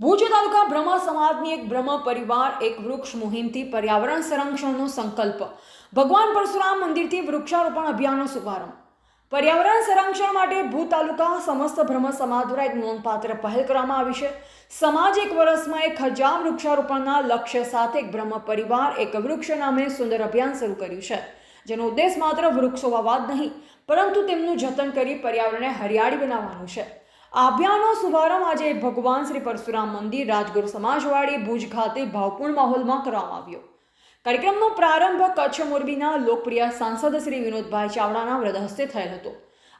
ભુજ તાલુકા બ્રહ્મા સમાજની એક બ્રહ્મ પરિવાર, એક વૃક્ષ મુહિમથી પર્યાવરણ સંરક્ષણનો સંકલ્પ. ભગવાન પરશુરામ મંદિરથી વૃક્ષારોપણ અભિયાનનો શુભારંભ. પર્યાવરણ સંરક્ષણ માટે ભુજ તાલુકા સમસ્ત બ્રહ્મ સમાજ દ્વારા એક નોંધપાત્ર પહેલ કરવામાં આવી છે. સમાજ એક વર્ષમાં એક હજાર વૃક્ષારોપણના લક્ષ્ય સાથે એક બ્રહ્મ પરિવાર, એક વૃક્ષ નામે સુંદર અભિયાન શરૂ કર્યું છે. જેનો ઉદ્દેશ માત્ર વૃક્ષો વાવા જ નહીં, પરંતુ તેમનું જતન કરી પર્યાવરણને હરિયાળી બનાવવાનું છે. આ અભિયાનનો શુભારંભ આજે ભગવાન શ્રી પરશુરામ મંદિર રાજગુરુ સમાજવાડી ભુજ ખાતે ભાવપૂર્ણ માહોલમાં કરવામાં આવ્યો. કાર્યક્રમનો પ્રારંભ કચ્છ મોરબીના લોકપ્રિય સાંસદ શ્રી વિનોદભાઈ ચાવડાના વ્રત હસ્તે થયેલ હતો.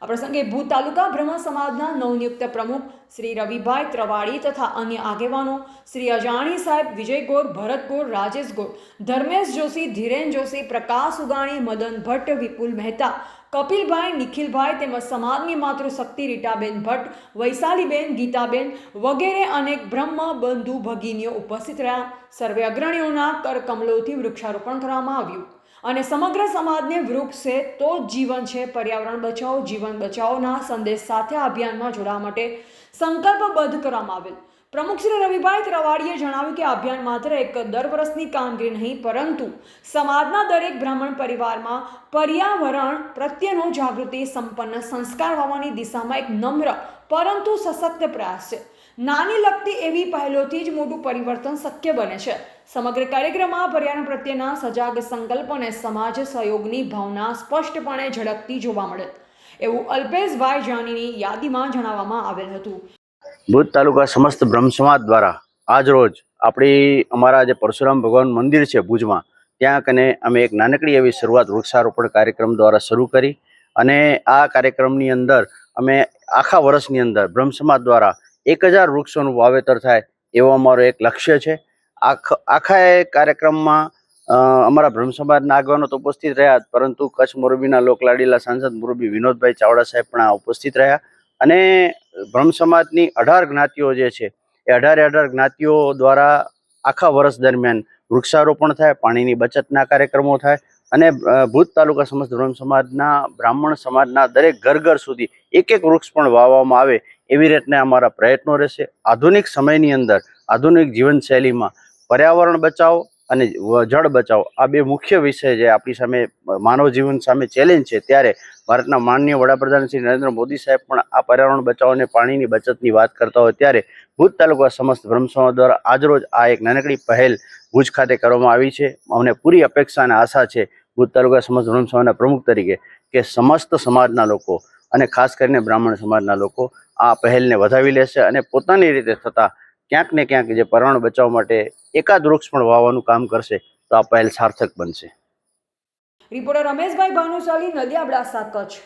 આ પ્રસંગે ભૂત તાલુકા બ્રહ્મ સમાજના નવનિયુક્ત પ્રમુખ શ્રી રવિભાઈ ત્રવાડી તથા અન્ય આગેવાનો શ્રી અજાણી સાહેબ વિજય ગોર ભરત ગોર રાજેશ ગોર ધર્મેશ જોશી, ધીરેન જોશી, પ્રકાશ ઉગાણી, મદન ભટ્ટ, વિપુલ મહેતા, કપિલભાઈ, નિખિલભાઈ તેમજ સમાજની માતૃશક્તિ રીટાબેન ભટ્ટ, વૈશાલીબેન, ગીતાબેન વગેરે અનેક બ્રહ્મ બંધુ ભગીનીઓ ઉપસ્થિત રહ્યા. સર્વે અગ્રણીઓના કરકમલોથી વૃક્ષારોપણ કરવામાં આવ્યું. અને સમગ્ર સમાજને વૃક્ષ છે તો જીવન છે. પર્યાવરણ બચાવો, જીવન બચાવોના સંદેશ સાથે અભિયાનમાં જોડાવા માટે સંકલ્પબદ્ધ કરવામાં આવેલ. પ્રમુખ શ્રી રવિભાઈ ત્રવાડીએ જણાવ્યું કે અભિયાન માત્ર એક દર વર્ષની કામગીરી નહીં, પરંતુ સમાજના દરેક બ્રાહ્મણ પરિવારમાં પર્યાવરણ પ્રત્યેનો જાગૃતિ, સંપન્ન સંસ્કાર હોવાની દિશામાં એક નમ્ર, પરંતુ સશક્ત પ્રયાસ છે. નાની લગતી એવી પહેલોથી જ મોટું પરિવર્તન શક્ય બને છે. સમગ્ર કાર્યક્રમમાં પર્યાવરણ પ્રત્યેના સજાગ સંકલ્પ અને સમાજ સહયોગની ભાવના સ્પષ્ટપણે ઝળકતી જોવા મળે. એવું અલ્પેશભાઈ જાનીની યાદીમાં જણાવવામાં આવેલ હતું. ભુજ તાલુકા સમસ્ત બ્રહ્મ સમાજ દ્વારા આજ રોજ આપણી, અમારા જે પરશુરામ ભગવાન મંદિર છે ભુજમાં, ત્યાં કને અમે એક નાનકડી એવી શરૂઆત વૃક્ષારોપણ કાર્યક્રમ દ્વારા શરૂ કરી અને આ કાર્યક્રમની અંદર અમે આખા વર્ષની અંદર બ્રહ્મ સમાજ દ્વારા એક હજાર વૃક્ષોનું વાવેતર થાય એવો અમારો એક લક્ષ્ય છે. આખ, આખા એ કાર્યક્રમમાં અમારા બ્રહ્મ સમાજના આગેવાનો તો ઉપસ્થિત રહ્યા પરંતુ કચ્છ મોરબીના લોકલાડીલા સાંસદ મોરબી વિનોદભાઈ ચાવડા સાહેબ પણ ઉપસ્થિત રહ્યા અને બ્રહ્મ સમાજની અઢાર જ્ઞાતિઓ જે છે, એ અઢારે અઢાર જ્ઞાતિઓ દ્વારા આખા વર્ષ દરમિયાન વૃક્ષારોપણ થાય, પાણીની બચતના કાર્યક્રમો થાય અને ભૂત તાલુકા સમસ્ત બ્રહ્મ સમાજના, બ્રાહ્મણ સમાજના દરેક ઘર ઘર સુધી એક એક વૃક્ષ પણ વાવવામાં આવે એવી રીતના અમારા પ્રયત્નો રહેશે. આધુનિક સમયની અંદર આધુનિક જીવનશૈલીમાં પર્યાવરણ બચાવો અને જળ બચાવ. આ બે મુખ્ય વિષય જે આપણી સામે માનવ જીવન સામે ચેલેન્જ છે, ત્યારે ભારતના માનનીય વડાપ્રધાન શ્રી નરેન્દ્ર મોદી સાહેબ પણ આ પર્યાવરણ બચાવ અને પાણીની બચતની વાત કરતા હોય ત્યારે ભુજ તાલુકા સમસ્ત બ્રહ્મસમાજ દ્વારા આજરોજ આ એક નાનકડી પહેલ ભુજ ખાતે કરવામાં આવી છે. અમને પૂરી અપેક્ષા અને આશા છે ભુજ તાલુકા સમસ્ત બ્રહ્મસમાજના પ્રમુખ તરીકે કે સમસ્ત સમાજના લોકો અને ખાસ કરીને બ્રાહ્મણ સમાજના લોકો આ પહેલને વધાવી લેશે અને પોતાની રીતે થતા ક્યાંક ને ક્યાંક જે પર્યાવરણ બચાવવા માટે એકાદ વૃક્ષ પણ વાવવાનું કામ કરશે, તો આ પહેલ સાર્થક બનશે. રિપોર્ટર રમેશભાઈ ભાનુશાલી નલિયા અબડાસા કચ્છ.